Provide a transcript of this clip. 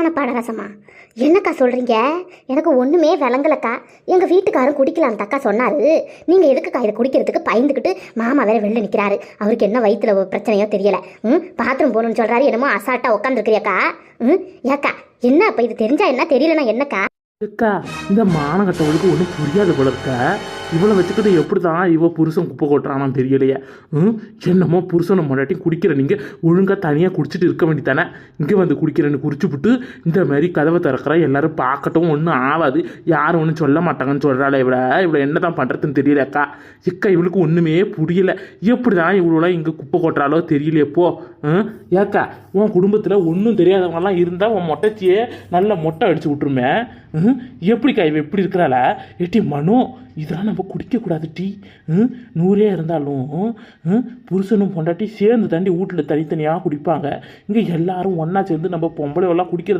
ஆனால் பாடரசமா என்னக்கா சொல்கிறீங்க எனக்கு ஒன்றுமே விளங்கலக்கா. எங்கள் வீட்டுக்காரரும் குடிக்கலாம் தக்கா சொன்னார். நீங்கள் எதுக்குக்கா இதை குடிக்கிறதுக்கு பயந்துக்கிட்டு மாமா வேற வெளில நிற்கிறாரு அவருக்கு என்ன வயிற்றுல பிரச்சனையோ தெரியலை. ம் பாத்ரூம் போகணும்னு சொல்கிறாரு என்னமோ அசால்ட்டாக உட்காந்துருக்கிறியாக்கா ம் ஏக்கா என்ன அப்போ இது தெரிஞ்சா என்ன? தெரியலனா என்னக்கா? அக்கா இந்த மானகட்டவளுக்கு ஒன்றும் புரியாத போல இருக்கா? இவளை வச்சுக்கிட்டு எப்படி தான் இவள் புருஷன் குப்பை கொட்டுறானான்னு தெரியலையே. ம்? என்னமோ புருஷனை முன்னாட்டி குடிக்கிற நீங்கள் ஒழுங்காக தனியாக குடிச்சிட்டு இருக்க வேண்டித்தானே இங்கே வந்து குடிக்கிறேன்னு விட்டு இந்த மாதிரி கதவை திறக்கிற எல்லாரும் பார்க்கட்டும் ஒன்றும் ஆகாது யாரும் ஒன்றும் சொல்ல மாட்டாங்கன்னு சொல்கிறாளே இவளை. இவளை என்ன தான் பண்ணுறதுன்னு தெரியல அக்கா. எக்கா இவளுக்கு ஒன்றுமே புரியலை. எப்படி தான் இவ்வளோலாம் இங்கே குப்பை கொட்டுறாளோ தெரியலையப்போ ம்? ஏக்கா உன் குடும்பத்தில் ஒன்றும் தெரியாதவங்கலாம் இருந்தால் உன் மொட்டைச்சியே நல்ல மொட்டை அடிச்சு விட்ருமே ம்? எப்படிக்கா இவ எப்படி இருக்கிறாள? எட்டி மனு இதெல்லாம் நம்ம குடிக்கக்கூடாது டீ. நூறே இருந்தாலும் புருஷனும் பொண்டாட்டி சேர்ந்து தாண்டி வீட்டில் தனித்தனியாக குடிப்பாங்க. இங்கே எல்லாரும் ஒன்றா சேர்ந்து நம்ம பொம்பளை எல்லாம் குடிக்கிறத